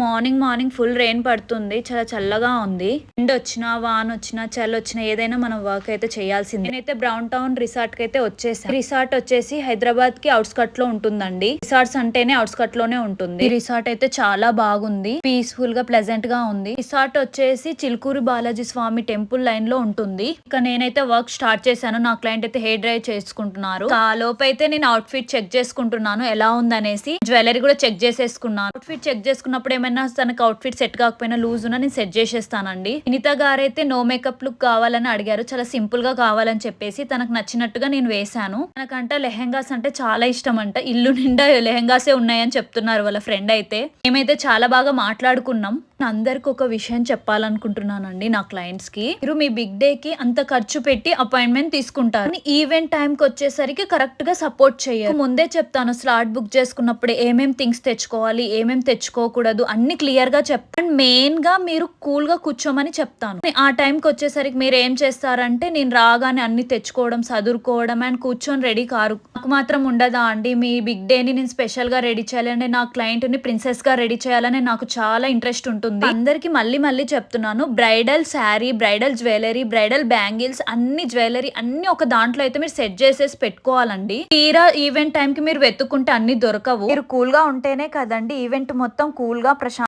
Morning morning full rain పడుతుంది చాలా చల్లగా ఉంది. ఎండ్ వచ్చినా వాన్ వచ్చినా చల్ల వచ్చినా ఏదైనా మనం వర్క్ అయితే చేయాల్సింది. నేనైతే బ్రౌన్ టౌన్ రిసార్ట్కి అయితే వచ్చేసాను రిసార్ట్ వచ్చేసి హైదరాబాద్కి అవుట్స్కట్లో ఉంటుందండి. రిసార్ట్స్ అంటేనే అవుట్స్కట్లోనే ఉంటుంది. ఈ రిసార్ట్ అయితే చాలా బాగుంది. పీస్ఫుల్గా ప్లెజెంట్గా ఉంది. రిసార్ట్ వచ్చేసి చిలుకూరు బాలాజీ స్వామి టెంపుల్ లైన్లో ఉంటుంది. ఇక నేనైతే వర్క్ స్టార్ట్ చేశాను. నా క్లయింట్ అయితే హెయిర్ డ్రై చేసుకుంటున్నారు. ఆ లోపు అయితే నేను అవుట్ ఫిట్ చెక్ చేసుకుంటున్నాను. ఎలా ఉందనేసి జ్యువెలరీ కూడా చెక్ చేసేసుకున్నాను. అవుట్ ఫిట్ చెక్ చేసుకున్నప్పుడు ఏమైనా తనకు అవుట్ ఫిట్ సెట్ కాకపోయినా లూజ్ ఉన్నా నేను సెట్ చేసేస్తానండి. వినిత గారు అయితే నో మేకప్ లుక్ కావాలని అడిగారు. చాలా సింపుల్గా కావాలని చెప్పేసి తనకు నచ్చినట్టుగా నేను వేశాను. తనకంట లెహెంగాస్ అంటే చాలా ఇష్టం అంట ఇల్లు నిండా లెహెంగాసే ఉన్నాయని చెప్తున్నారు వాళ్ళ ఫ్రెండ్ అయితే. మేమైతే చాలా బాగా మాట్లాడుకున్నాం. అందరికి ఒక విషయం చెప్పాలనుకుంటున్నానండి నా క్లయింట్స్కి. మీరు మీ బిగ్ డే కి అంత ఖర్చు పెట్టి అపాయింట్మెంట్ తీసుకుంటారు. ఈవెంట్ టైం కి వచ్చేసరికి కరెక్ట్గా సపోర్ట్ చేయాలి ముందే చెప్తాను స్లాట్ బుక్ చేసుకున్నప్పుడు ఏమేం థింగ్స్ తెచ్చుకోవాలి ఏమేం తెచ్చుకోకూడదు అన్ని క్లియర్గా చెప్తాను మెయిన్గా మీరు కూల్గా కూర్చోమని చెప్తాను. ఆ టైం కి వచ్చేసరికి మీరు ఏం చేస్తారంటే నేను రాగానే అన్ని తెచ్చుకోవడం చదువుకోవడం అండ్ కూర్చొని రెడీ కారు నాకు మాత్రం ఉండదా అండి? మీ బిగ్ డే ని నేను స్పెషల్గా రెడీ చేయాలని నా క్లయింట్ని ప్రిన్సెస్గా రెడీ చేయాలని నాకు చాలా ఇంట్రెస్ట్ ఉంటుంది. అందరికి మళ్ళీ మళ్ళీ చెప్తున్నాను. Bridal sari bridal jewellery bridal bangles అన్ని జ్యువెలరీ అన్ని ఒక దాంట్లో అయితే మీరు సెట్ చేసేసి పెట్టుకోవాలండి. తీరా ఈవెంట్ టైం కి మీరు వెతుక్కుంటే అన్ని దొరకవు. మీరు కూల్గా ఉంటేనే కదండి ఈవెంట్ మొత్తం కూల్గా ప్రశాంత